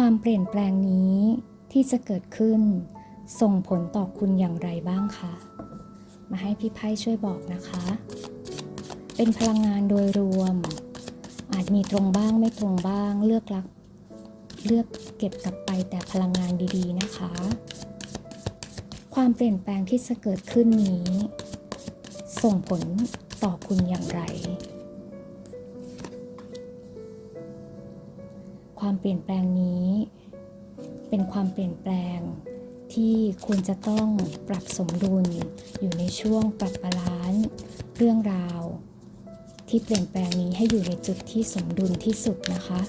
ความเปลี่ยนแปลงนี้ที่จะเกิดขึ้น ส่งผลต่อคุณอย่างไรบ้างคะ มาให้พี่ไพ่ช่วยบอกนะคะ เป็นพลังงานโดยรวม อาจมีตรงบ้างไม่ตรงบ้าง เลือกรัก เลือกเก็บกลับไปแต่พลังงานดีๆนะคะ ความเปลี่ยนแปลงที่จะเกิดขึ้นนี้ ส่งผลต่อคุณอย่างไร ความเปลี่ยนแปลงนี้ เป็นความเปลี่ยนแปลง ที่คุณจะต้องปรับสมดุล อยู่ในช่วงปรับบาลานซ์เรื่องราว ที่เปลี่ยนแปลงนี้ให้อยู่ในจุดที่สมดุลที่สุดนะคะ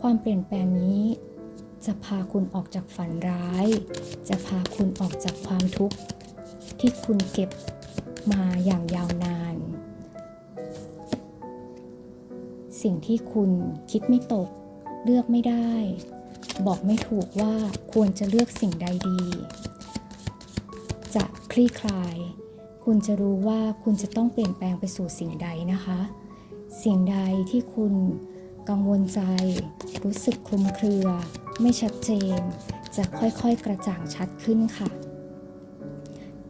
ความเปลี่ยนแปลงนี้จะพาคุณออกจากฝันร้าย จะพาคุณออกจากความทุกข์ที่คุณเก็บมาอย่างยาวนาน สิ่งที่คุณคิดไม่ตก เลือกไม่ได้ บอกไม่ถูกว่าควรจะเลือกสิ่งใดดี จะคลี่คลาย คุณจะรู้ว่าคุณจะต้องเปลี่ยนแปลงไปสู่สิ่งใดนะคะ สิ่งใดที่คุณกังวลใจ รู้สึกคลุมเครือ ไม่ชัดเจน จะค่อยๆกระจ่างชัดขึ้นค่ะ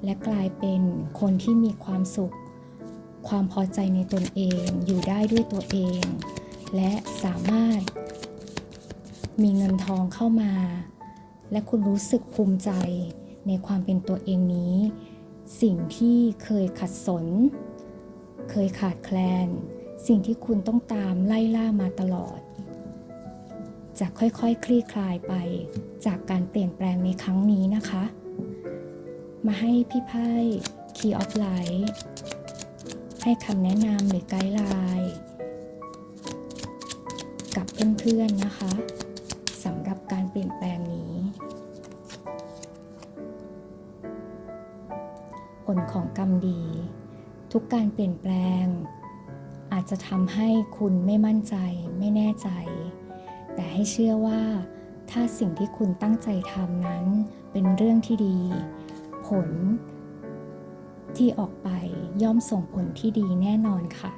และกลายเป็นคนที่มีความสุข ความพอใจในตนเองอยู่ได้ด้วยตัวเอง และสามารถ มีเงินทองเข้ามา และคุณรู้สึกภูมิใจในความเป็นตัวเองนี้ สิ่งที่เคยขัดสน เคยขาดแคลน สิ่งที่คุณต้องตามไล่ล่ามาตลอด จะค่อยๆคคลี่คลายไปจากการเปลี่ยนแปลงในครั้งนี้นะคะ มาให้พี่ไพ่ Key of Light ให้คำแนะนำหรือไกด์ไลน์กับเพื่อนๆนะคะสำหรับการเปลี่ยนแปลงนี้ ผลของกรรมดี ทุกการเปลี่ยนแปลง อาจจะทำให้คุณไม่มั่นใจไม่แน่ใจ แต่ให้เชื่อว่า ถ้าสิ่งที่คุณตั้งใจทำนั้นเป็นเรื่องที่ดี ผล ที่ออกไปย่อมส่งผลที่ดีแน่นอนค่ะ